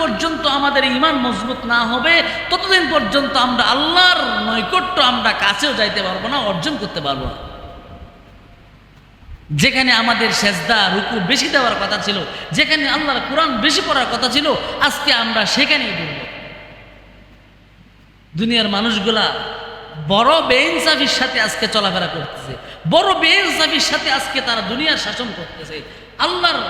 পর্যন্ত আমাদের ইমান মজবুত না হবে, ততদিন পর্যন্ত আমরা আল্লাহর নৈকট্য আমরা কাছেও যাইতে পারব না, অর্জন করতে পারব না। যেখানে আমাদের সেজদা, রুকু বেশি দেওয়ার কথা ছিল, যেখানে আল্লাহর কোরআন বেশি পড়ার কথা ছিল, আজকে আমরা সেখানেই ডুবব দুনিয়ার মানুষগুলা বড় বেইনসাফির সাথে আজকে চলাফেরা করতেছে, বড় বেইনসাফির সাথে আজকে তারা দুনিয়ার শাসন করতেছে। আল্লাহর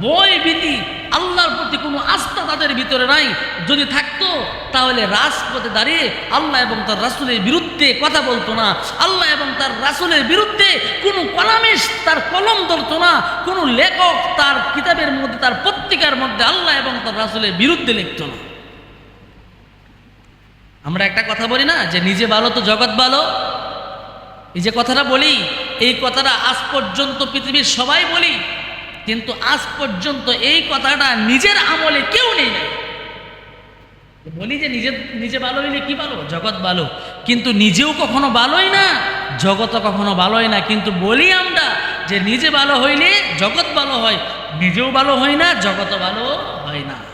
বই, বিধি, আল্লাহর প্রতি কোনো আস্থা তাদের ভিতরে নাই। যদি থাকতো, তাহলে রাজপথে দাঁড়িয়ে আল্লাহ এবং তার রাসুলের বিরুদ্ধে কথা বলতো না। আল্লাহ এবং তার রাসুলের বিরুদ্ধে কোনো কলামিস তার কলম ধরতো না। কোনো লেখক তার কিতাবের মধ্যে, তার পত্রিকার মধ্যে আল্লাহ এবং তার রাসুলের বিরুদ্ধে লিখতো না। আমরা একটা কথা বলি না, যে নিজে ভালো তো জগৎ ভালো? এই যে কথাটা বলি, এই কথাটা আজ পর্যন্ত পৃথিবীর সবাই বলি। কিন্তু আজ পর্যন্ত এই কথাটা নিজের আমলে কেউ নেই। বলি যে নিজে নিজে ভালো হইলে কি ভালো? জগৎ ভালো। কিন্তু নিজেও কখনো ভালোই না, জগৎও কখনো ভালোই না। কিন্তু বলি আমরা যে নিজে ভালো হইলে জগৎ ভালো হয়, নিজেও ভালো হয় না, জগৎও ভালো হয় না।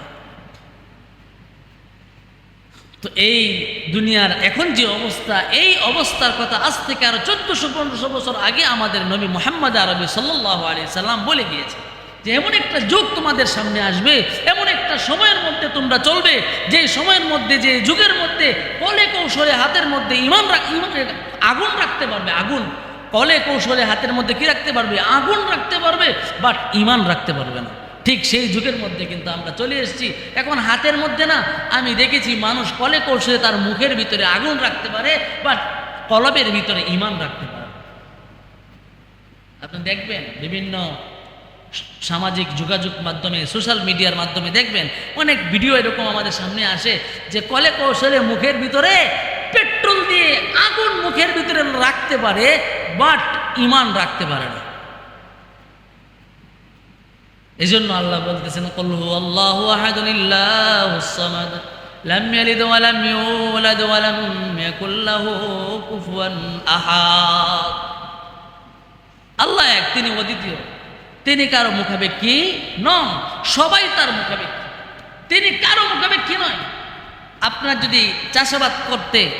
তো এই দুনিয়ার এখন যে অবস্থা, এই অবস্থার কথা আজ থেকে আরও চোদ্দশো, পনেরোশো বছর আগে আমাদের নবী মোহাম্মদ আরবি সাল্লাহ আলি সাল্লাম বলে গিয়েছে যে এমন একটা যুগ তোমাদের সামনে আসবে, এমন একটা সময়ের মধ্যে তোমরা চলবে যে সময়ের মধ্যে, যে যুগের মধ্যে কলে কৌশলে হাতের মধ্যে ইমান আগুন রাখতে পারবে, আগুন। কলে কৌশলে হাতের মধ্যে কি রাখতে পারবে? আগুন রাখতে পারবে বাট ইমান রাখতে পারবে না। ঠিক সেই যুগের মধ্যে কিন্তু আমরা চলে এসেছি। এখন হাতের মধ্যে না, আমি দেখেছি মানুষ কলে কৌশলে তার মুখের ভিতরে আগুন রাখতে পারে বাট কলবের ভিতরে ইমান রাখতে পারে। আপনি দেখবেন বিভিন্ন সামাজিক যোগাযোগ মাধ্যমে, সোশ্যাল মিডিয়ার মাধ্যমে দেখবেন অনেক ভিডিও এরকম আমাদের সামনে আসে যে কলে কৌশলে মুখের ভিতরে পেট্রোল দিয়ে আগুন মুখের ভিতরে রাখতে পারে, বাট ইমান রাখতে পারে না। এই জন্য আল্লাহ বলতেছেন আল্লাহু আল্লাহ এক, তিনি অদ্বিতীয়। তিনি কারও মুখাপেক্ষী নন, সবাই তার মুখাপেক্ষী। তিনি কারও মুখাপেক্ষী নয়। আপনার যদি চাষাবাদ করতে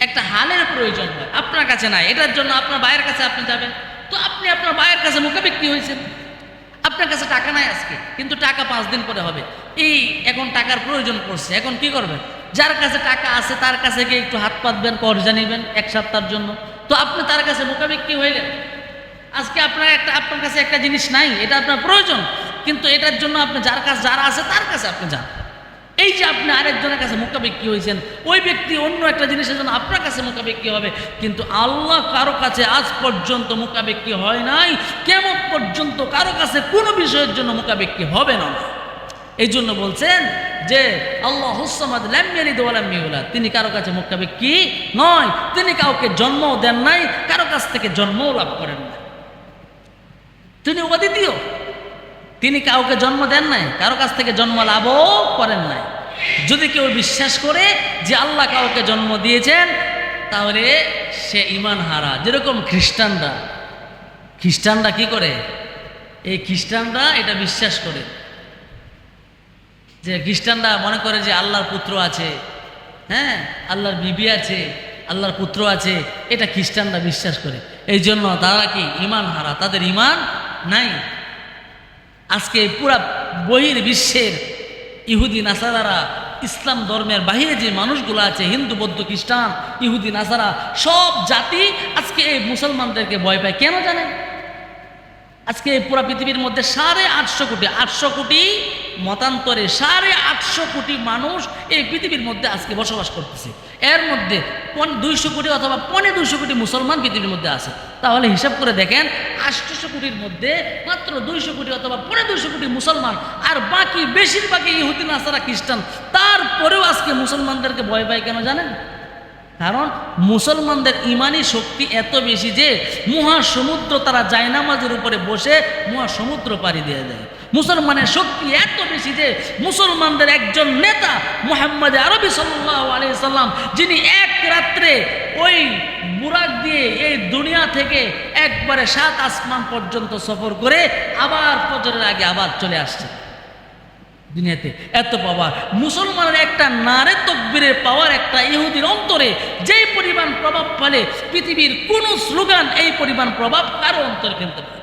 একটা হালের প্রয়োজন হয়, আপনার কাছে নাই, এটার জন্য আপনার ভাইয়ের কাছে আপনি যাবেন। তো আপনি আপনার ভাইয়ের কাছে মুখাপেক্ষী হয়েছেন। আপনার কাছে টাকা নাই আজকে, কিন্তু টাকা পাঁচ দিন পরে হবে। এই এখন টাকার প্রয়োজন পড়ছে, এখন কি করবেন? যার কাছে টাকা আছে, তার কাছে গিয়ে একটু হাত পাতবেন কর জানিবেন এক সপ্তাহের জন্য। তো আপনি তার কাছে মোকাবিকি হয়ে গেলেন আজকে আপনার একটা, আপনার কাছে একটা জিনিস নাই, এটা আপনার প্রয়োজন। কিন্তু এটার জন্য আপনি যার কাছে, যারা আছে, তার কাছে আপনি যান। এই যে আপনি আরেকজনের কাছে মোকাবিকি হয়েছেন, ওই ব্যক্তি অন্য একটা জিনিসের জন্য আপনার কাছে মোকাবিকি হবে। কিন্তু আল্লাহ কারও কাছে আজ পর্যন্ত মোকাবিকি হয় নাই, কেমন পর্যন্ত কারও কাছে কোনো বিষয়ের জন্য মোকাবিকি হবে না। এই জন্য বলছেন যে, আল্লাহ হুসামাদ ল্যামিউলা তিনি কারও কাছে মোকাবিকি নয়, তিনি কাউকে জন্মও দেন নাই, কারও কাছ থেকে জন্মও লাভ করেন না তিনি অদ্বিতীয়। তিনি কাউকে জন্ম দেন নাই, কারও কাছ থেকে জন্ম লাভও করেন নাই। যদি কেউ বিশ্বাস করে যে আল্লাহ কাউকে জন্ম দিয়েছেন, তাহলে সে ইমান হারা। যেরকম খ্রিস্টানরা খ্রিস্টানরা কি করে? এই খ্রিস্টানরা এটা বিশ্বাস করে। যে খ্রিস্টানরা মনে করে যে আল্লাহর পুত্র আছে হ্যাঁ? আল্লাহর বিবি আছে, আল্লাহর পুত্র আছে, এটা খ্রিস্টানরা বিশ্বাস করে। এই জন্য তারা কি ইমান হারা? তাদের ইমান নাই। আজকে পুরা বহির বিশ্বের ইহুদি নাসারারা ইসলাম ধর্মের বাহিরে যে মানুষগুলো আছে, হিন্দু, বৌদ্ধ, খ্রিস্টান, ইহুদি, নাসারা, সব জাতি আজকে এই মুসলমানদেরকে ভয় পায়। কেন জানেন আজকে পুরা পৃথিবীর মধ্যে সাড়ে আটশো কোটি আটশো কোটি মতান্তরে সাড়ে আটশো কোটি মানুষ এই পৃথিবীর মধ্যে আজকে বসবাস করতেছে। এর মধ্যে দুইশো কোটি অথবা পনে দুইশো কোটি মুসলমান পৃথিবীর মধ্যে আছে। তাহলে হিসাব করে দেখেন আটশোশো কোটির মধ্যে মাত্র দুইশো কোটি অথবা পনে দুইশো কোটি মুসলমান আর বাকি বেশিরভাগই ইহুদিন আসারা খ্রিস্টান। তারপরেও আজকে মুসলমানদেরকে ভয় পায় কেন জানেন? কারণ মুসলমানদের ইমানি শক্তি এত বেশি যে মহাসমুদ্র তারা জায়নামাজের উপরে বসে মহাসমুদ্র পাড়ি দিয়ে দেয়। মুসলমানের শক্তি এত বেশি যে মুসলমানদের একজন নেতা মোহাম্মদ আরবি সাল্লাম, যিনি এক রাত্রে ওই বুরাক দিয়ে এই দুনিয়া থেকে একবারে সাত আসমান পর্যন্ত সফর করে আবার ফজরের আগে আবার চলে আসছে দুনিয়াতে। এত পাওয়ার। মুসলমানের একটা নারে তকবীরের পাওয়ার, একটা ইহুদির অন্তরে যেই পরিমাণ প্রভাব ফেলে, পৃথিবীর কোন স্লোগান এই পরিমাণ প্রভাব কারও অন্তরে ফেলতে পারে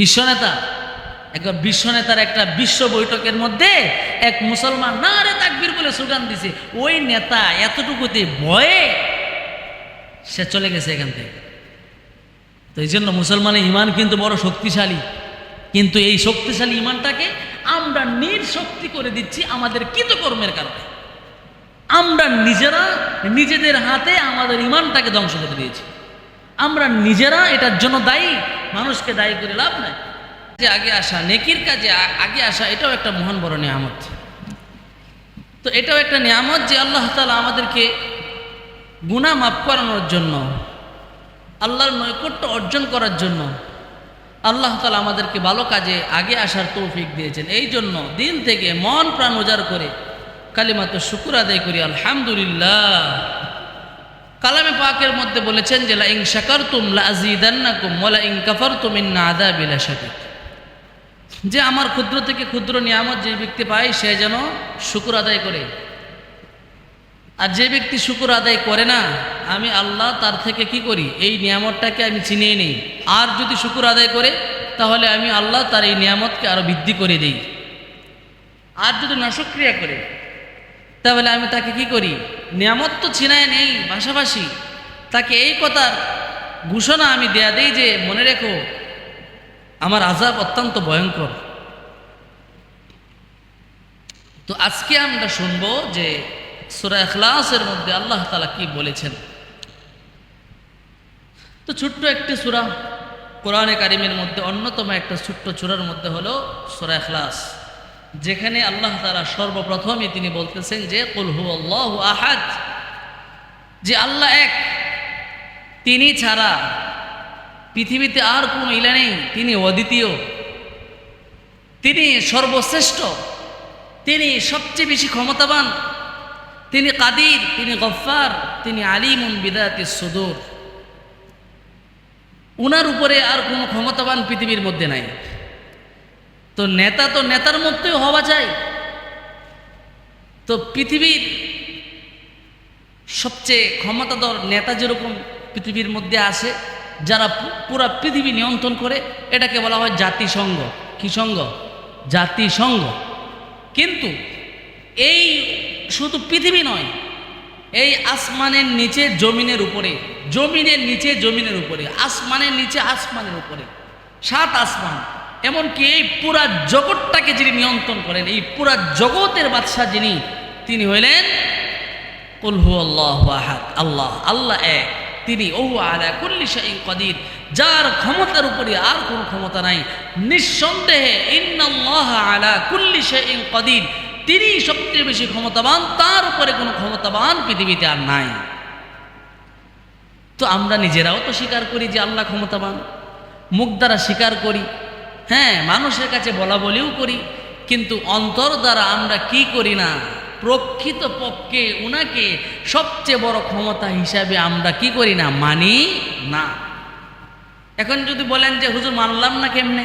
বিশ্বনেতা একবার বিশ্বনেতার একটা বিশ্ব বৈঠকের মধ্যে এক মুসলমান না রে তাকবীর বলে স্লোগান দিছে, ওই নেতা এতটুকুতে ভয়ে সে চলে গেছে এখান থেকে। তো এই জন্য মুসলমানের ইমান কিন্তু বড় শক্তিশালী। কিন্তু এই শক্তিশালী ইমানটাকে আমরা নির্শক্তি করে দিচ্ছি আমাদের কৃতকর্মের কারণে। আমরা নিজেরা নিজেদের হাতে আমাদের ইমানটাকে ধ্বংস করে দিয়েছি। আমরা নিজেরা এটার জন্য দায়ী, মানুষকে দায়ী করে লাভ নাই। যে আগে আসা, নেকির কাজে আগে আসা, এটাও একটা মহান বড় নিয়ামত। তো এটাও একটা নিয়ামত যে আল্লাহ তালা আমাদেরকে গুণা মাফ করানোর জন্য, আল্লাহর নৈকট্য অর্জন করার জন্য আল্লাহ তালা আমাদেরকে ভালো কাজে আগে আসার তৌফিক দিয়েছেন। এই জন্য দিন থেকে মন প্রাণ উজাড় করে কালিমাত শুকুর আদায় করি, আলহামদুলিল্লাহ। কালামে পাকের মধ্যে বলেছেন যে লা ইং শাকারতুম লা আযীদান্নাকুম ওয়া লা ইং কাফারতুম ইন্না আযাবি লাশাদীদ। যে আমার ক্ষুদ্র থেকে ক্ষুদ্র নিয়ামত যে ব্যক্তি পায়, সে যেন শুকুর আদায় করে। আর যে ব্যক্তি শুকুর আদায় করে না, আমি আল্লাহ তার থেকে কি করি? এই নিয়ামতটাকে আমি চিনিয়ে নিই। আর যদি শুকুর আদায় করে, তাহলে আমি আল্লাহ তার এই নিয়ামতকে আরও বৃদ্ধি করে দিই। আর যদি নসক্রিয়া করে, তাহলে আমি তাকে কি করি? নিয়ামত তো চিনায় নেই পাশাপাশি তাকে এই কথার ঘোষণা আমি দেয়া দেই যে, মনে রেখো, আমার আজাব অত্যন্ত ভয়ঙ্কর। তো আজকে আমরা শুনব যে সুরা এখলাসের মধ্যে আল্লাহ তালা কি বলেছেন? তো ছোট্ট একটি সুরা কোরআনে কারিমের মধ্যে, অন্যতম একটা ছোট্ট চূড়ার মধ্যে হলো সুরা এখলাস যেখানে আল্লাহ তালা সর্বপ্রথমে তিনি বলতেছেন যে কুলহু আল্লাহ আহাদ যে আল্লাহ এক, তিনি ছাড়া পৃথিবীতে আর কোনো ইলা নেই, তিনি অদ্বিতীয়, তিনি সর্বশ্রেষ্ঠ, তিনি সবচেয়ে বেশি ক্ষমতাবান তিনি কাদির, তিনি গফ্ফার, তিনি আলিমুন বিদাতি সুদূর। উনার উপরে আর কোনো ক্ষমতাবান পৃথিবীর মধ্যে নাই। তো নেতা তো নেতার মধ্যেও হওয়া যায়। তো পৃথিবীর সবচেয়ে ক্ষমতাধর নেতা যেরকম পৃথিবীর মধ্যে আসে, যারা পুরা পৃথিবী নিয়ন্ত্রণ করে, এটাকে বলা হয় জাতিসংঘ। কি সংঘ জাতিসংঘ। কিন্তু এই শুধু পৃথিবী নয়, এই আসমানের নিচে, জমিনের উপরে, জমিনের নিচে, জমিনের উপরে, আসমানের নিচে, আসমানের উপরে, সাত আসমান, এমনকি এই পুরা জগৎটাকে যিনি নিয়ন্ত্রণ করেন, এই পুরা জগতের বাদশাহ যিনি, তিনি হইলেন কুলহু আল্লাহ আল্লাহ আল্লাহ এক, তিনি ও আলা কুল্লি কদির, যার ক্ষমতার উপরে আর কোনো ক্ষমতা নাই, নিঃসন্দেহে ইন্নাল্লাহ আলা কুল্লি শাইইন কদির তিনি সবচেয়ে বেশি ক্ষমতাবান, তার উপরে কোনো ক্ষমতাবান পৃথিবীতে আর নাই। তো আমরা নিজেরাও তো স্বীকার করি যে আল্লাহ ক্ষমতাবান, মুখ দ্বারা স্বীকার করি হ্যাঁ মানুষের কাছে বলা বলিও করি, কিন্তু অন্তর দ্বারা আমরা কি করি না? প্রকৃত পক্ষে উনাকে সবচেয়ে বড় ক্ষমতা হিসাবে আমরা কি করি না? মানি না। এখন যদি বলেন যে, হুজুর, মানলাম না কেমনে?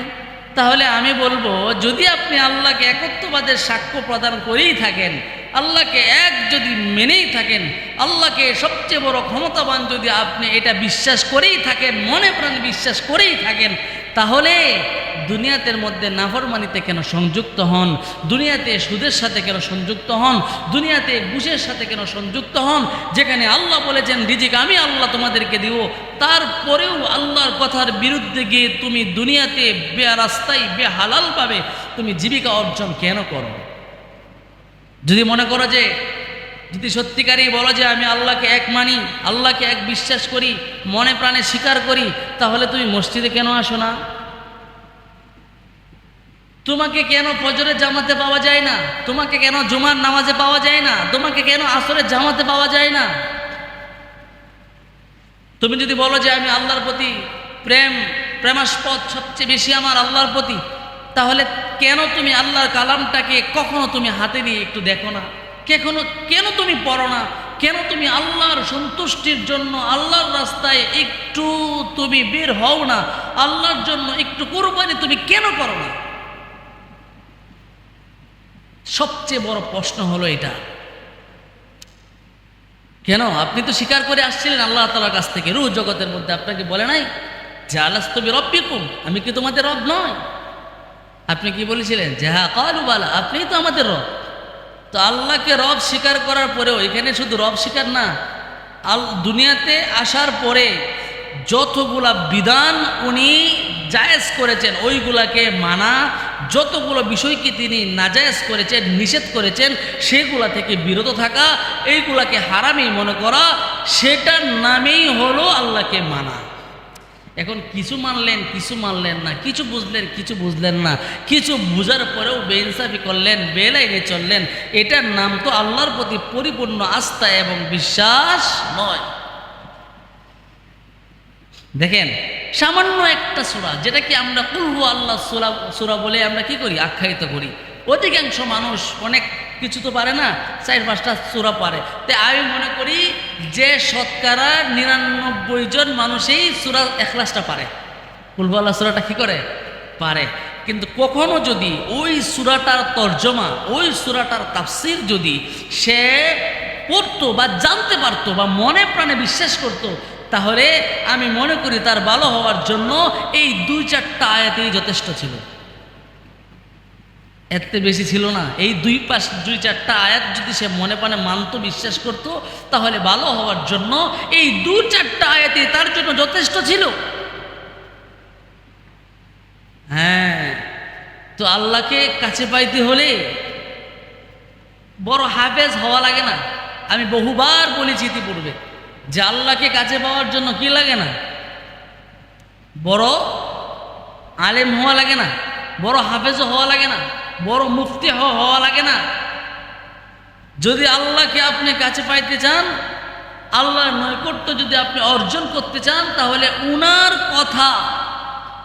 তাহলে আমি বলব, যদি আপনি আল্লাহকে একত্ববাদের সাক্ষ্য প্রদান করেই থাকেন, আল্লাহকে এক যদি মেনেই থাকেন, আল্লাহকে সবচেয়ে বড় ক্ষমতাবান যদি আপনি এটা বিশ্বাস করেই থাকেন, মনে প্রাণ বিশ্বাস করেই থাকেন তাহলে দুনিয়াতের মধ্যে নাফরমানিতে কেন সংযুক্ত হন? দুনিয়াতে সুদের সাথে কেন সংযুক্ত হন? দুনিয়াতে বুঝের সাথে কেন সংযুক্ত হন? যেখানে আল্লাহ বলেছেন, রিজিক আমি আল্লাহ তোমাদেরকে দিব। তারপরেও আল্লাহর কথার বিরুদ্ধে গিয়ে তুমি দুনিয়াতে বে রাস্তায় বে হালাল পাবে তুমি জীবিকা অর্জন কেন করো? যদি মনে করো যে যদি সত্যিকারই বলো যে আমি আল্লাহকে এক মানি, আল্লাহকে এক বিশ্বাস করি, মনে প্রাণে স্বীকার করি, তাহলে তুমি মসজিদে কেন আসো না? তোমাকে কেন ফজরের জামাতে পাওয়া যায় না? তোমাকে কেন জুমার নামাজে পাওয়া যায় না? তোমাকে কেন আসরের জামাতে পাওয়া যায় না? তুমি যদি বলো যে আমি আল্লাহর প্রতি প্রেম, প্রেমাস্পদ সবচেয়ে বেশি আমার আল্লাহর প্রতি, তাহলে কেন তুমি আল্লাহর কালামটাকে কখনো তুমি হাতে নিয়ে একটু দেখো না? কেন কেন তুমি পড়ো না? কেন তুমি আল্লাহর সন্তুষ্টির জন্য, আল্লাহর রাস্তায় একটু তুমি বের হও না? আল্লাহর জন্য একটু কোরবানি তুমি কেন করো না? সবচেয়ে বড় প্রশ্ন হলো এটা। কেন? আপনি তো স্বীকার করে আসছিলেন আল্লাহ তালার কাছ থেকে। রু জগতের মধ্যে আপনাকে বলে নাই যে আলাস্তবি রব্বিকুম আমি কি তোমাদের রব নয়? আপনি কি বলেছিলেন? যে হ্যাঁ কালু, বালা, আপনিই তো আমাদের রব। তো আল্লাহকে রব স্বীকার করার পরেও এখানে শুধু রব স্বীকার না, আল দুনিয়াতে আসার পরে যতগুলা বিধান উনি জায়েজ করেছেন, ওইগুলাকে মানা, যতগুলো বিষয়কে তিনি নাজায়েজ করেছেন, নিষেধ করেছেন, সেগুলা থেকে বিরত থাকা, এইগুলাকে হারামি মনে করা, সেটার নামেই হলো আল্লাহকে মানা। এখন কিছু মানলেন কিছু মানলেন না, কিছু বুঝলেন কিছু বুঝলেন না, কিছু বুঝার পরেও বেইনসাফি করলেন, বেলাইনে চললেন, এটার নাম তো আল্লাহর প্রতি পরিপূর্ণ আস্থা এবং বিশ্বাস নয়। দেখেন, সামান্য একটা সুরা, যেটা কি আমরা কুলহু আল্লাহ সুরা সুরা বলে আমরা কি করি? আখ্যায়িত করি। অধিকাংশ মানুষ অনেক কিছু তো পারে না, চার পাঁচটা সুরা পারে। তাই আমি মনে করি যে শতকরা নিরানব্বই জন মানুষই সুরা এখলাসটা পারে। আল্লাহ সুরাটা কি করে? পারে। কিন্তু কখনো যদি ওই সুরাটার তর্জমা, ওই সুরাটার তাফসির যদি সে পড়তো বা জানতে পারতো বা মনে প্রাণে বিশ্বাস করতো, তাহলে আমি মনে করি তার ভালো হওয়ার জন্য এই দুই চারটা আয়াতেই যথেষ্ট ছিল। এত বেশি ছিল না। এই দুই পাশ, দুই চারটা আয়াত যদি সে মনে প্রাণে মানত, বিশ্বাস করত, তাহলে ভালো হওয়ার জন্য এই দু চারটা আয়াতে তার জন্য যথেষ্ট ছিল। হ্যাঁ তো আল্লাহকে কাছে পাইতে হলে বড় হাফেজ হওয়া লাগে না। আমি বহুবার বলেছি ইতিপূর্বে যে আল্লাহকে কাছে পাওয়ার জন্য কি লাগে না? বড় আলেম হওয়া লাগে না। বড় হাফেজও হওয়া লাগে না, বড় মুফতি হওয়া লাগে না। যদি আল্লাহকে আপনি কাছে পাইতে চান, আল্লাহর নৈকট্য যদি আপনি অর্জন করতে চান, তাহলে উনার কথা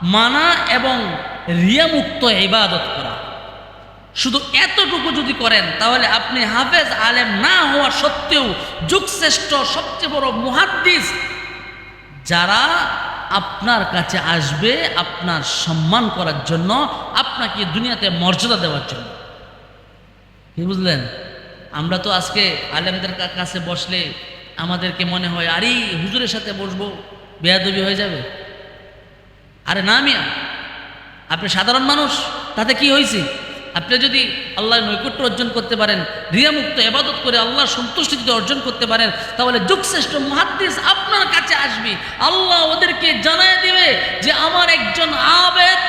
মানা এবং রিয়ামুক্ত ইবাদত করা। শুধু এতটুকু যদি করেন, তাহলে আপনি হাফেজ, আলেম না হওয়া সত্ত্বেও যুগশ্রেষ্ঠ, সবচেয়ে বড় মুহাদ্দিস যারা আপনার কাছে আসবে আপনার সম্মান করার জন্য, আপনাকে দুনিয়াতে মর্যাদা দেওয়ার জন্য। কি বুঝলেন? আমরা তো আজকে আলেমদের কাছে বসলে আমাদেরকে মনে হয়, আরে, হুজুরের সাথে বসবো, বেয়াদবি হয়ে যাবে। আরে না মিয়া, আপনি সাধারণ মানুষ, তাতে কি হয়েছে? আপনি যদি আল্লাহর নৈকট্য অর্জন করতে পারেন রিয়ামুক্ত এবাদত করে আল্লাহর সন্তুষ্টি যদি অর্জন করতে পারেন, তাহলে যুগশ্রেষ্ঠ মহাদ্দিস আপনার কাছে আসবে। আল্লাহ ওদেরকে জানায় দিবে যে আমার একজন আবেদ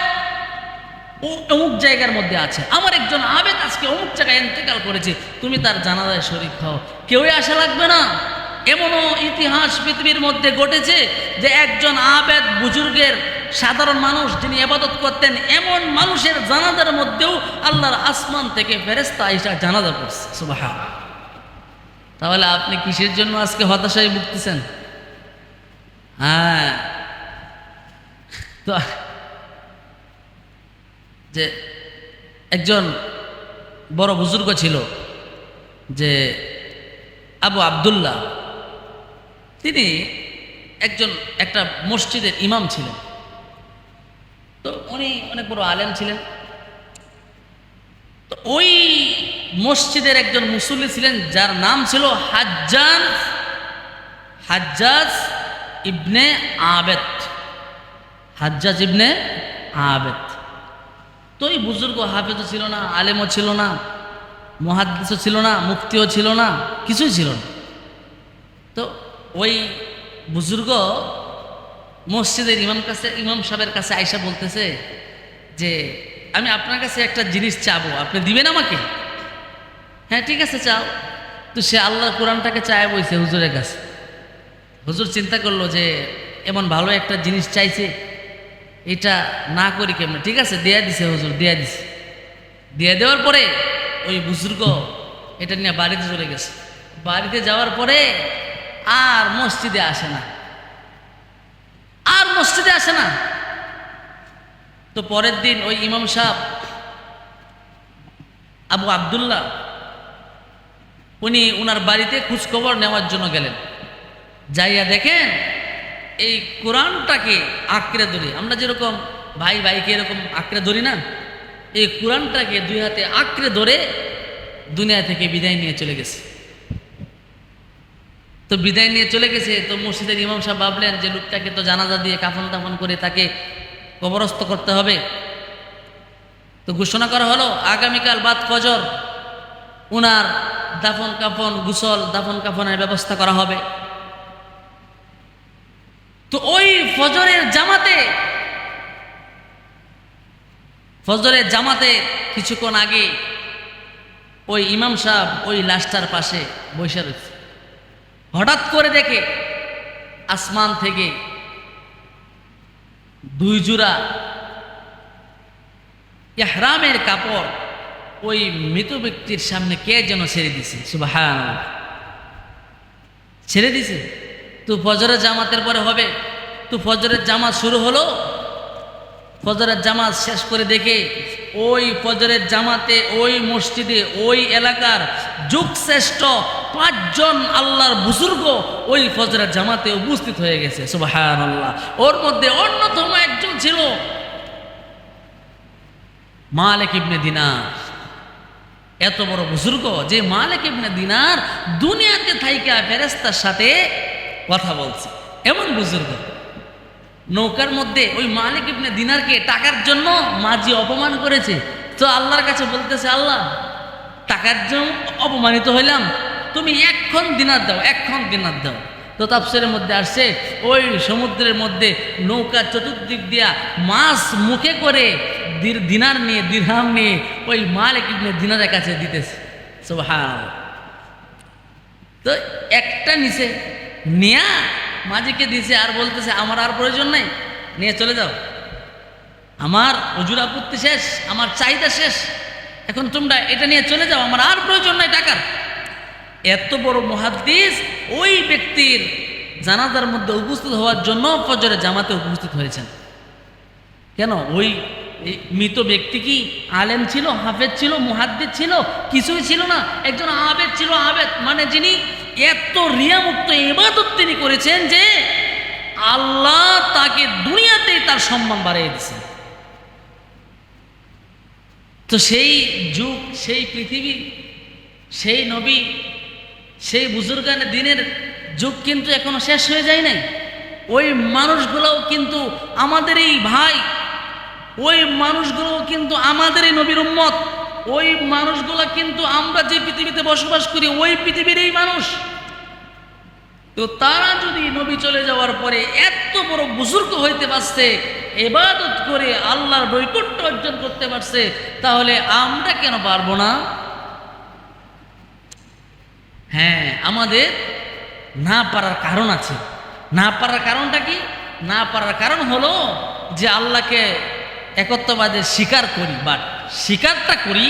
অমুক জায়গার মধ্যে আছে। আমার একজন আবেদ আজকে অমুক জায়গায় ইন্তেকাল করেছে। তুমি তার জানাজায় শরীর খাও কেউই আশা লাগবে না। এমনও ইতিহাস পৃথিবীর মধ্যে ঘটেছে যে একজন আবেদ বুজুর্গের সাধারণ মানুষ যিনি এবাদত করতেন, এমন মানুষের জানাজার মধ্যেও আল্লাহর আসমান থেকে ফেরেস্তা আইসা জানাজা পড়ছে। সুবাহ তাহলে আপনি কিসের জন্য আজকে হতাশায় ভুগতেছেন? হ্যাঁ। তো, যে একজন বড় বুজুর্গ ছিল, যে আবু আবদুল্লাহ তিনি একজন, একটা মসজিদের ইমাম ছিলেন। তো উনি অনেক বড় আলেম ছিলেন। তো ওই মসজিদের একজন মুসল্লি ছিলেন, যার নাম ছিল হাজ্জান হাজ্জাজ ইবনে আবেদ। হাজ্জাজ ইবনে আবেদ। তো এই বুজুর্গ হাফেজও ছিল না, আলেমও ছিল না মহাদ্দেশও ছিল না মুক্তিও ছিল না, কিছুই ছিল না। তো ওই বুজুর্গ মসজিদের ইমাম কাছে, ইমাম সাহেবের কাছে আয়সা বলতেছে যে, আমি আপনার কাছে একটা জিনিস চাবো, আপনি দিবেন আমাকে? হ্যাঁ ঠিক আছে, চাও। তো সে আল্লাহর কোরআনটাকে চায় বইছে হুজুরের কাছে। হুজুর চিন্তা করল যে, এমন ভালো একটা জিনিস চাইছে, এটা না করি কেমন? ঠিক আছে, দেয়া দিছে হুজুর, দেয়া দিছে। দিয়ে দেওয়ার পরে ওই বুজুর্গ এটা নিয়ে বাড়িতে চলে গেছে। বাড়িতে যাওয়ার পরে আর মসজিদে আসে না। আর মসজিদে আসে না। তো পরের দিন ওই ইমাম সাহেব, আবু আবদুল্লাহ, উনি ওনার বাড়িতে খোঁজখবর নেওয়ার জন্য গেলেন। যাইয়া দেখেন, এই কোরআনটাকে আঁকড়ে ধরে। আমরা যেরকম ভাই ভাইকে এরকম আঁকড়ে ধরি না, এই কোরআনটাকে দুই হাতে আঁকড়ে ধরে দুনিয়া থেকে বিদায় নিয়ে চলে গেছে। তো বিদায় নিয়ে চলে গেছে। তো মসজিদের ইমাম সাহেব ভাবলেন যে লোকটাকে তো জানাজা দিয়ে কাফন তাফন করে তাকে কবরস্থ করতে হবে। তো ঘোষণা করা হলো, আগামীকাল বাদ ফজর, উনার দাফন কাফন, গুসল, দাফন কাফনের ব্যবস্থা করা হবে। তো ওই ফজরের জামাতে ফজরের জামাতে কিছুক্ষণ আগে ওই ইমাম সাহেব ওই লাশটার পাশে বসে রয়েছে। হঠাৎ করে দেখে আসমান থেকে দুই জোড়া ইহরামের কাপড় ওই মৃত ব্যক্তির সামনে কে যেন ছেড়ে দিছে? সুবাহান ছেড়ে দিছে? তো ফজরের জামাতের পরে হবে। তো ফজরের জামাত শুরু হলো। ফজরের জামাত শেষ করে দেখে ওই ফজরের জামাতে, ওই মসজিদে, ওই এলাকার যুগ শ্রেষ্ঠ পাঁচজন আল্লাহর বুজুর্গ ওই ফজরের জামাতে উপস্থিত হয়ে গেছে সুবাহান আল্লাহ ওর মধ্যে অন্যতম একজন ছিল মালিক ইবনে দিনার। এত বড় বুজুর্গ যে মালিক ইবনে দিনার দুনিয়াতে থাইকা ফেরেস্তার সাথে কথা বলছে। এমন বুজুর্গ। নৌকার মধ্যে ওই মালিক ইবনে দিনারকে টাকার জন্য মাঝি অপমান করেছে। তো আল্লাহর কাছে বলতেছে, আল্লাহ, টাকার জন্য অপমানিত হইলাম। তুমি এক্ষণ দিনার দাও, এক্ষণ দিনার দাও। তো তাপসের মধ্যে আসছে, ওই সমুদ্রের মধ্যে নৌকা চতুর্দিক দিয়া মাছ মুখে করে দিনার নিয়ে, দিরহাম নিয়ে ওই মালিক দিনারের কাছে দিতেছে। সুবহান তো একটা নিচে নিয়া মাঝিকে দিছে, আর বলতেছে, আমার আর প্রয়োজন নেই, নিয়ে চলে যাও। আমার অজুর আপত্তি শেষ, আমার চাহিদা শেষ। এখন তোমরা এটা নিয়ে চলে যাও, আমার আর প্রয়োজন নাই টাকার। এত বড় মহাদ্দিস ওই ব্যক্তির জানাজার মধ্যে উপস্থিত হওয়ার জন্য ফজরে জামাতে উপস্থিত হয়েছেন। কেন? ওই মৃত ব্যক্তি কি আলেম ছিল, হাফেজ ছিল মুহাদ্দিদ ছিল? কিছুই ছিল না। একজন আবেদ ছিল, আবেদ মানে যিনি এত রিয়ামুক্ত ইবাদত তিনি করেছেন যে আল্লাহ তাকে দুনিয়াতেই তার সম্মান বাড়িয়ে দিয়েছেন। তো সেই যুগ, সেই পৃথিবী, সেই নবী সেই বুজুর্গান দিনের যুগ কিন্তু এখনও শেষ হয়ে যায় নাই। ওই মানুষগুলোও কিন্তু আমাদের এই ভাই। ওই মানুষগুলোও কিন্তু আমাদেরই নবীর উম্মত। ওই মানুষগুলো কিন্তু আমরা যে পৃথিবীতে বসবাস করি, ওই পৃথিবীরই মানুষ। তো তারা যদি নবী চলে যাওয়ার পরে এত বড় বুজুর্গ হইতে পারছে এবাদত করে আল্লাহর বৈকট্য অর্জন করতে পারছে, তাহলে আমরা কেন পারব না? হ্যাঁ আমাদের না পারার কারণ আছে। না পারার কারণটা কি? না পারার কারণ হলো যে আল্লাহকে একত্ববাদে স্বীকার করি বাট স্বীকারটা করি,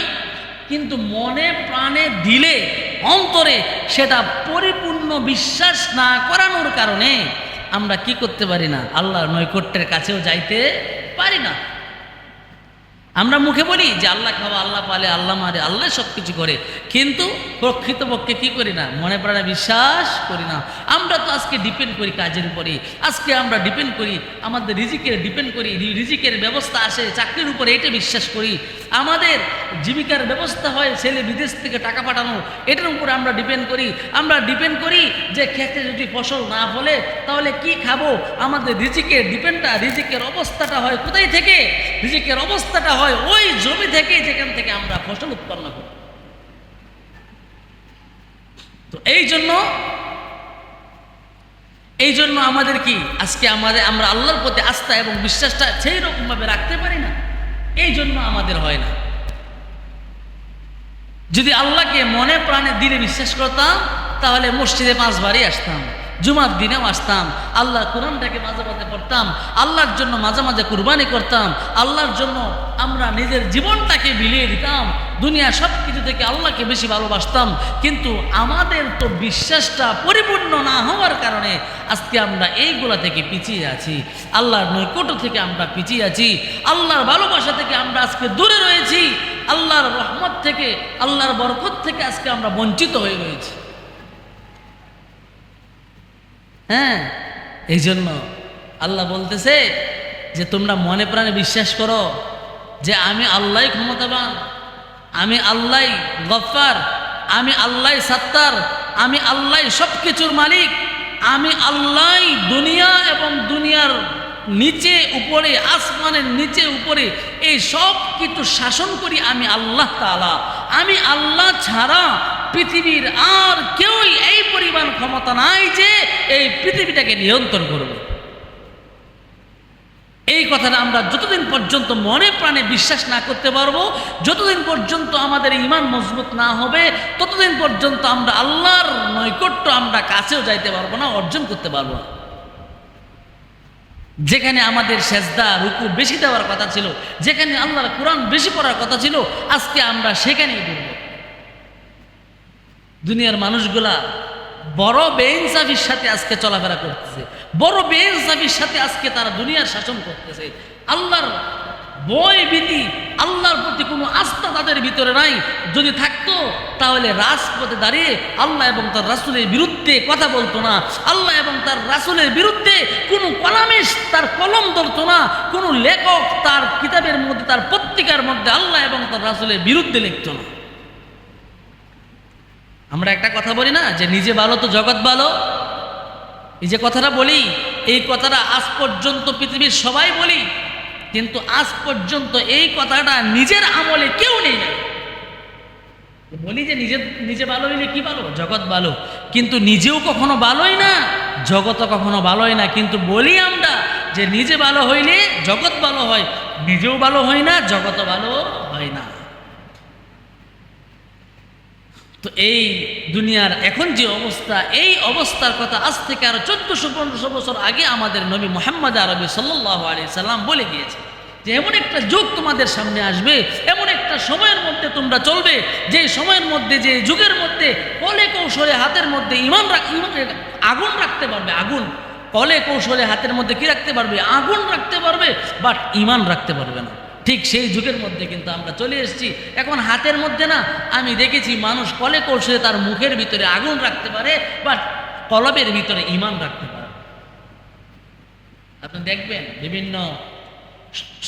কিন্তু মনে প্রাণে দিলে, অন্তরে সেটা পরিপূর্ণ বিশ্বাস না করানোর কারণে আমরা কি করতে পারি না? আল্লাহর নৈকট্যের কাছেও যাইতে পারি না। আমরা মুখে বলি যে আল্লাহ খাওয়া, আল্লাহ পালে, আল্লাহ মারে, আল্লাহ সব কিছু করে। কিন্তু প্রকৃতপক্ষে কি করি না? মনে প্রাণে বিশ্বাস করি না। আমরা তো আজকে ডিপেন্ড করি কাজের উপরে। আজকে আমরা ডিপেন্ড করি, আমাদের রিজিকের ডিপেন্ড করি রিজিকের ব্যবস্থা আসে, চাকরির উপরে এটা বিশ্বাস করি। আমাদের জীবিকার ব্যবস্থা হয় ছেলে বিদেশ থেকে টাকা পাঠানো, এটার উপরে আমরা ডিপেন্ড করি। আমরা ডিপেন্ড করি যে খেতে যদি ফসল না ফলে তাহলে কি খাব? আমাদের রিজিকের ডিপেন্ডটা, রিজিকের অবস্থাটা হয় কোথায় থেকে? রিজিকের অবস্থাটা হয় ওই জমি থেকে যেখান থেকে আমরা ফসল উৎপন্ন করি। তো এই জন্য এই জন্য আমাদের কি? আজকে আমাদের, আমরা আল্লাহর প্রতি আস্থা এবং বিশ্বাসটা সেই রকমভাবে রাখতে পারি না। এই জন্য আমাদের হয় না। যদি আল্লাহকে মনে প্রাণে দিলে বিশ্বাস করতাম, তাহলে মসজিদে পাঁচবারই আসতাম। জুমার দিনেও আসতাম। আল্লাহ কোরআনটাকে মাঝে মাঝে পড়তাম। আল্লাহর জন্য মাঝে মাঝে কুরবানি করতাম। আল্লাহর জন্য আমরা নিজের জীবনটাকে বিলিয়ে দিতাম। দুনিয়া সব কিছু থেকে আল্লাহকে বেশি ভালোবাসতাম। কিন্তু আমাদের তো বিশ্বাসটা পরিপূর্ণ না হওয়ার কারণে আজকে আমরা এইগুলা থেকে পিছিয়ে আছি। আল্লাহর নৈকট্য থেকে আমরা পিছিয়ে আছি। আল্লাহর ভালোবাসা থেকে আমরা আজকে দূরে রয়েছি। আল্লাহর রহমত থেকে, আল্লাহর বরকত থেকে আজকে আমরা বঞ্চিত হয়ে রয়েছি। হ্যাঁ? এই জন্য আল্লাহ বলতেছে যে, তোমরা মনে প্রাণে বিশ্বাস করো যে, আমি আল্লাহ ক্ষমতাবান, আমি আল্লাহ গফার আমি আল্লাহ সাত্তার, আমি আল্লাহ সব কিছুর মালিক, আমি আল্লাহ দুনিয়া এবং দুনিয়ার নিচে উপরে, আসমানের নিচে উপরে, এই সব কিছু শাসন করি আমি আল্লাহ তালা আমি আল্লাহ ছাড়া পৃথিবীর আর কেউই এই পরিমাণ ক্ষমতা নাই যে এই পৃথিবীটাকে নিয়ন্ত্রণ করবে। এই কথাটা আমরা যতদিন পর্যন্ত মনে প্রাণে বিশ্বাস না করতে পারব, যতদিন পর্যন্ত আমাদের ইমান মজবুত না হবে, ততদিন পর্যন্ত আমরা আল্লাহর নৈকট্য আমরা কাছেও যাইতে পারব না, অর্জন করতে পারব না। যেখানে আমাদের সেজদা, রুকু বেশি দেওয়ার কথা ছিল, যেখানে আল্লাহর কোরআন বেশি পড়ার কথা ছিল, আজকে আমরা সেখানেই করব দুনিয়ার মানুষগুলা বড় বেইনসাফির সাথে আজকে চলাফেরা করতেছে, বড় বেইনসাফির সাথে আজকে তারা দুনিয়ার শাসন করতেছে। আল্লাহর বই বিধি আল্লাহর প্রতি কোনো আস্থা তাদের ভিতরে নাই। যদি থাকতো, তাহলে রাজপথে দাঁড়িয়ে আল্লাহ এবং তার রাসুলের বিরুদ্ধে কথা বলতো না। আল্লাহ এবং তার রাসুলের বিরুদ্ধে কোনো কলামিস তার কলম ধরতো না। কোনো লেখক তার কিতাবের মধ্যে, তার পত্রিকার মধ্যে আল্লাহ এবং তার রাসুলের বিরুদ্ধে লিখতো না। আমরা একটা কথা বলি না, যে নিজে ভালো তো জগৎ ভালো? এই যে কথাটা বলি, এই কথাটা আজ পর্যন্ত পৃথিবীর সবাই বলি। কিন্তু আজ পর্যন্ত এই কথাটা নিজের আমলে কেউ নেই বলি যে নিজে নিজে ভালো হইলে কি ভালো? জগৎ ভালো। কিন্তু নিজেও কখনো ভালোই না, জগৎও কখনো ভালোই না। কিন্তু বলি আমরা যে নিজে ভালো হইলে জগৎ ভালো হয়, নিজেও ভালো হয় না, জগৎও ভালো হয় না। তো এই দুনিয়ার এখন যে অবস্থা, এই অবস্থার কথা আজ থেকে আরও চোদ্দশো, পনেরোশো বছর আগে আমাদের নবী মোহাম্মদ আরবি সাল্লাহ আলি সাল্লাম বলে দিয়েছে যে এমন একটা যুগ তোমাদের সামনে আসবে, এমন একটা সময়ের মধ্যে তোমরা চলবে, যে সময়ের মধ্যে, যে যুগের মধ্যে কলে কৌশলে হাতের মধ্যে ইমান রাখ আগুন রাখতে পারবে, আগুন। কলে কৌশলে হাতের মধ্যে কি রাখতে পারবে? আগুন রাখতে পারবে বাট ইমান রাখতে পারবে না। ঠিক সেই যুগের মধ্যে কিন্তু আমরা চলে এসেছি। এখন হাতের মধ্যে না, আমি দেখেছি মানুষ কলে কৌশলে তার মুখের ভিতরে আগুন রাখতে পারে বাট কলবের ভিতরে ইমান রাখতে পারে আপনি দেখবেন বিভিন্ন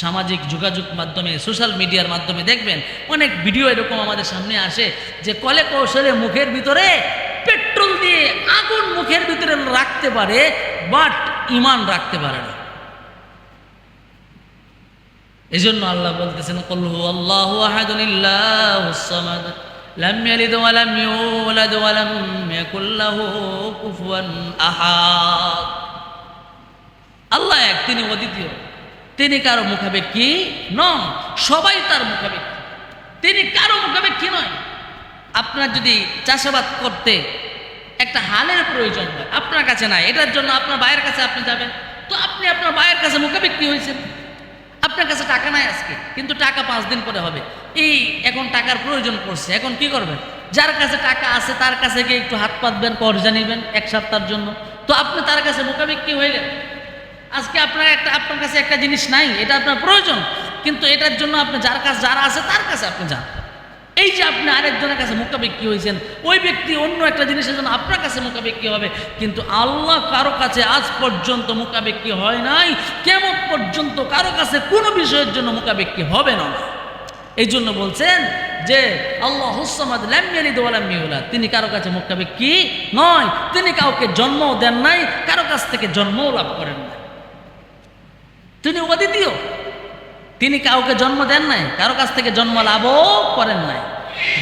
সামাজিক যোগাযোগ মাধ্যমে সোশ্যাল মিডিয়ার মাধ্যমে দেখবেন, অনেক ভিডিও এরকম আমাদের সামনে আসে যে কলে কৌশলে মুখের ভিতরে পেট্রোল দিয়ে আগুন মুখের ভিতরে রাখতে পারে বাট ইমান রাখতে পারে না। এই জন্য আল্লাহ বলতেছেন আল্লাহু আল্লাহ এক, তিনি অদ্বিতীয়। তিনি কারও মুখাপেক্ষী নন। সবাই তার মুখাপেক্ষী। তিনি কারও মুখাপেক্ষী নয়। আপনার যদি চাষাবাদ করতে একটা হালের প্রয়োজন হয়, আপনার কাছে নাই, এটার জন্য আপনার ভাইয়ের কাছে আপনি যাবেন। তো আপনি আপনার ভাইয়ের কাছে মুখাপেক্ষী হয়েছেন। আপনার কাছে টাকা নাই আজকে, কিন্তু টাকা পাঁচ দিন পরে হবে। এই এখন টাকার প্রয়োজন পড়ছে, এখন কি করবেন? যার কাছে টাকা আছে, তার কাছে গিয়ে একটু হাত পাতবেন কর্জা নিবেন এক সপ্তাহের জন্য। তো আপনি তার কাছে মোকাবিকি হইলেন। আজকে আপনার একটা আপনার কাছে একটা জিনিস নাই, এটা আপনার প্রয়োজন। কিন্তু এটার জন্য আপনি যার কাছে যারা আছে, তার কাছে আপনি যান। এই যে আপনি আরেকজনের কাছে মোকাবিকি হয়েছেন, ওই ব্যক্তি অন্য একটা জিনিসের জন্য আপনার কাছে মোকাবিকি হবে। কিন্তু আল্লাহ কারও কাছে আজ পর্যন্ত মোকাবিকি হয় নাই, কেমন পর্যন্ত কারও কাছে কোনো বিষয়ের জন্য মোকাবিকি হবে না। এই জন্য বলছেন যে, আল্লাহ হুসামাদ ল্যামিউলা তিনি কারও কাছে মোকাবিকি নয়, তিনি কাউকে জন্মও দেন নাই, কারও কাছ থেকে জন্মও লাভ করেন না তিনি অদ্বিতীয়। তিনি কাউকে জন্ম দেন নাই, কারও কাছ থেকে জন্ম লাভও করেন নাই।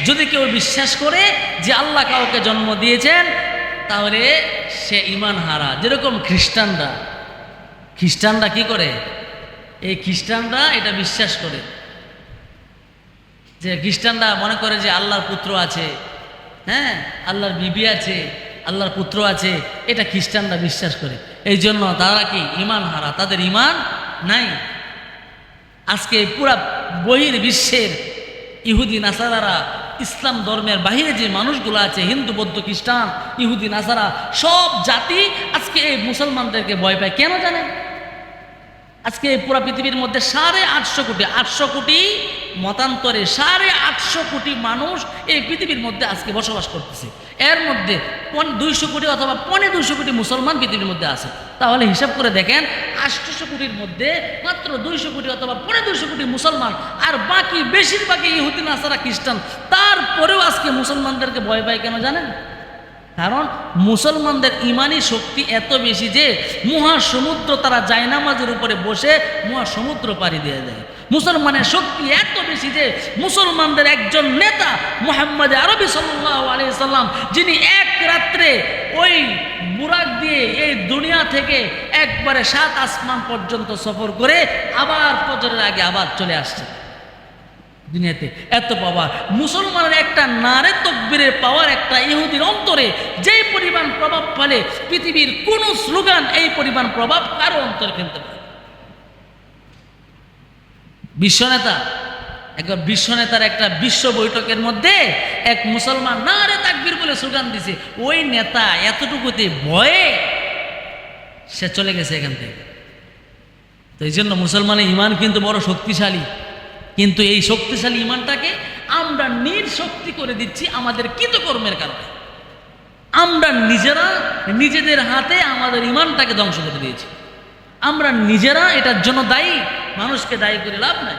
যদি কেউ বিশ্বাস করে যে আল্লাহ কাউকে জন্ম দিয়েছেন, তাহলে সে ইমান হারা। যেরকম খ্রিস্টানরা খ্রিস্টানরা কি করে? এই খ্রিস্টানরা এটা বিশ্বাস করে। যে খ্রিস্টানরা মনে করে যে আল্লাহর পুত্র আছে হ্যাঁ? আল্লাহর বিবি আছে, আল্লাহর পুত্র আছে, এটা খ্রিস্টানরা বিশ্বাস করে। এই জন্য তারা কি? ইমান হারা। তাদের ইমান নাই। আজকে পুরা বহির বিশ্বের ইহুদি নাসারারা ইসলাম ধর্মের বাহিরে যে মানুষগুলো আছে, হিন্দু, বৌদ্ধ, খ্রিস্টান, ইহুদি, নাসারা, সব জাতি আজকে এই মুসলমানদেরকে ভয় পায়। কেন জানেন? আজকে পুরা পৃথিবীর মধ্যে সাড়ে আটশো কোটি আটশো কোটি মতান্তরে সাড়ে আটশো কোটি মানুষ এই পৃথিবীর মধ্যে আজকে বসবাস করতেছে। এর মধ্যে দুইশো কোটি অথবা পনে দুইশো কোটি মুসলমান পৃথিবীর মধ্যে আছে। তাহলে হিসাব করে দেখেন আটশোশো কোটির মধ্যে মাত্র দুইশো কোটি অথবা পনে দুইশো কোটি মুসলমান আর বাকি বেশিরভাগই ইহুদিন আসারা খ্রিস্টান। তারপরেও আজকে মুসলমানদেরকে ভয় পায় কেন জানেন? কারণ মুসলমানদের ইমানি শক্তি এত বেশি যে মহাসমুদ্র তারা জায়নামাজের উপরে বসে মহাসমুদ্র পাড়ি দিয়ে দেয়। মুসলমানের শক্তি এত বেশি যে মুসলমানদের একজন নেতা মোহাম্মদ আরবি সাল্লাম, যিনি এক রাত্রে ওই বুরাক দিয়ে এই দুনিয়া থেকে একবারে সাত আসমান পর্যন্ত সফর করে আবার ফজরের আগে আবার চলে আসছে দুনিয়াতে। এত পাওয়ার মুসলমানের একটা নারে তকবীরের পাওয়ার একটা ইহুদির অন্তরে যেই পরিমাণ প্রভাব ফেলে পৃথিবীর কোন স্লোগান এই পরিমাণ প্রভাব কারও অন্তরে ফেলতে পারে বিশ্বনেতা একবার বিশ্বনেতার একটা বিশ্ব বৈঠকের মধ্যে এক মুসলমান না রে তাকবীর বলে স্লোগান দিছে। ওই নেতা এতটুকুতে ভয়ে সে চলে গেছে এখান থেকে। তো এই জন্য মুসলমানের ইমান কিন্তু বড় শক্তিশালী। কিন্তু এই শক্তিশালী ইমানটাকে আমরা নির্শক্তি করে দিচ্ছি আমাদের কৃতকর্মের কারণে। আমরা নিজেরা নিজেদের হাতে আমাদের ইমানটাকে ধ্বংস করে দিয়েছি। আমরা নিজেরা এটার জন্য দায়ী, মানুষকে দায়ী করে লাভ নাই।